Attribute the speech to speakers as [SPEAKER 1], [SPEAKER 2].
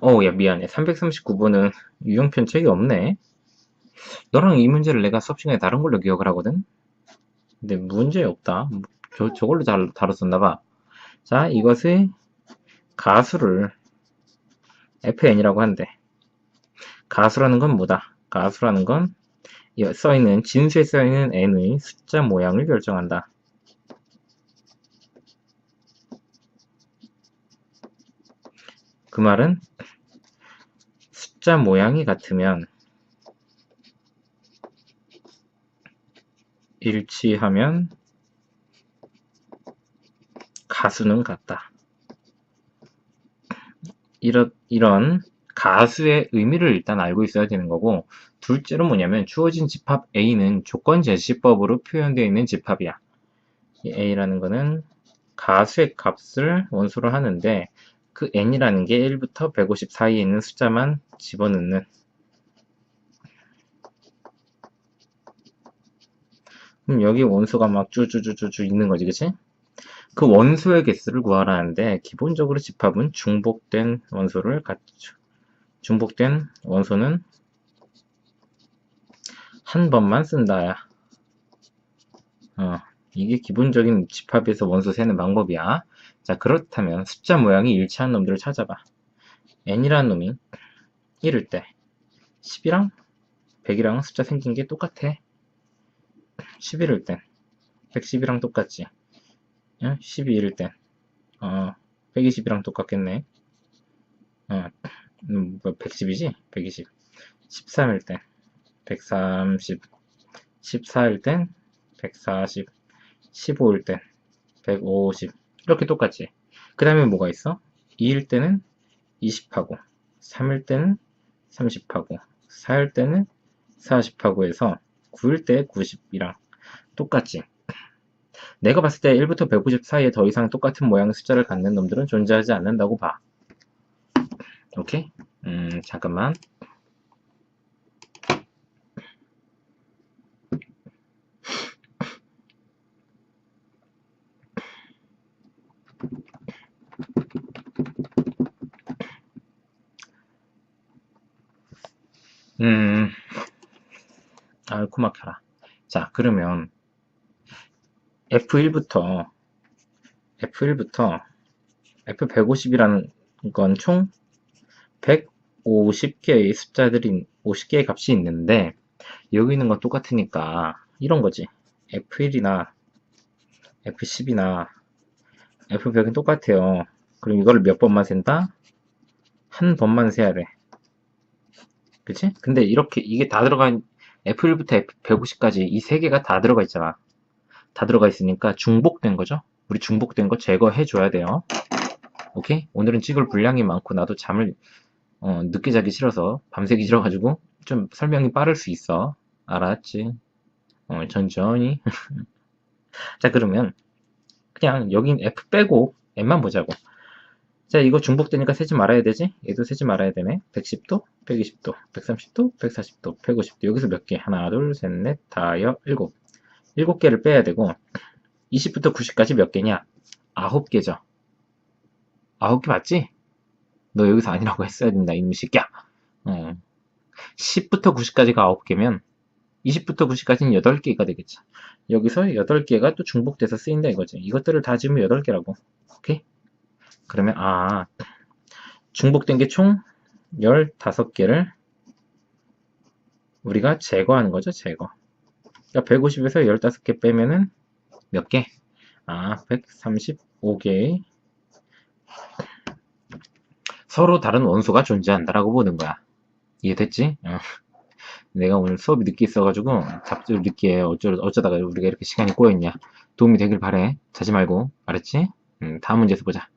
[SPEAKER 1] 어, 야, 미안해. 339번은 유형편 책이 없네. 너랑 이 문제를 내가 수업 시간에 다른 걸로 기억을 하거든? 근데 문제 없다. 저, 저걸로 잘 다뤘었나봐. 자, 이것의 가수를 fn이라고 한대. 가수라는 건 뭐다? 가수라는 건 써있는, 진수에 써있는 n의 숫자 모양을 결정한다. 그 말은 숫자 모양이 같으면 일치하면 가수는 같다. 이런, 이런 가수의 의미를 일단 알고 있어야 되는 거고 둘째로 뭐냐면 주어진 집합 A는 조건 제시법으로 표현되어 있는 집합이야. 이 A라는 거는 가수의 값을 원소로 하는데 그 n이라는 게 1부터 150 사이에 있는 숫자만 집어넣는 그럼 여기 원소가 막 쭈쭈쭈쭈쭈 있는 거지, 그치? 그 원소의 개수를 구하라는데 기본적으로 집합은 중복된 원소를 갖죠. 중복된 원소는 한 번만 쓴다야. 어, 이게 기본적인 집합에서 원소 세는 방법이야. 자, 그렇다면 숫자 모양이 일치한 놈들을 찾아봐. n이라는 놈이 1일 때 10이랑 100이랑 숫자 생긴 게 똑같아. 11일 땐 110이랑 똑같지. 12일 땐 어, 120이랑 똑같겠네. 어, 음, 110이지? 120. 13일 땐 130. 14일 땐 140. 15일 땐 150. 이렇게 똑같지. 그 다음에 뭐가 있어? 2일 때는 20하고, 3일 때는 30하고, 4일 때는 40하고 해서 9일 때 90이랑 똑같지. 내가 봤을 때 1부터 150 사이에 더 이상 똑같은 모양의 숫자를 갖는 놈들은 존재하지 않는다고 봐. 오케이? 음, 잠깐만. 음, 아이코 막혀라. 자, 그러면 F1부터 F1부터 F150이라는 건 총 150개의 숫자들이 50개의 값이 있는데 여기 있는 건 똑같으니까 이런 거지. F1이나 F10이나 F100은 똑같아요. 그럼 이거를 몇 번만 센다? 한 번만 세야 돼. 그치? 근데 이렇게 이게 다 들어간 F1부터 F150까지 이 세 개가 다 들어가 있잖아. 다 들어가 있으니까 중복된 거죠. 우리 중복된 거 제거해 줘야 돼요. 오케이? 오늘은 찍을 분량이 많고 나도 잠을 어, 늦게 자기 싫어서 밤새기 싫어가지고 좀 설명이 빠를 수 있어. 알았지? 어, 천천히. 자 그러면 그냥 여긴 F 빼고 M만 보자고. 자, 이거 중복되니까 세지 말아야 되지? 얘도 세지 말아야 되네. 110도, 120도, 130도, 140도, 150도. 여기서 몇 개? 하나, 둘, 셋, 넷, 다여, 일곱. 일곱 개를 빼야 되고, 20부터 90까지 몇 개냐? 아홉 개죠. 아홉 개 맞지? 너 여기서 아니라고 했어야 된다, 이놈 새끼야. 어. 10부터 90까지가 아홉 개면, 20부터 90까지는 8개가 되겠죠. 여기서 8개가 또 중복돼서 쓰인다 이거지. 이것들을 다 지으면 8개라고. 오케이? 그러면 아 중복된 게 총 15개를 우리가 제거하는 거죠. 제거. 그러니까 150에서 15개 빼면은 몇 개? 아, 135개의 서로 다른 원소가 존재한다라고 보는 거야. 이해됐지? 어. 내가 오늘 수업이 늦게 있어가지고 답을 늦게 어쩌, 어쩌다가 우리가 이렇게 시간이 꼬였냐. 도움이 되길 바래. 자지 말고. 알았지? 음, 다음 문제에서 보자.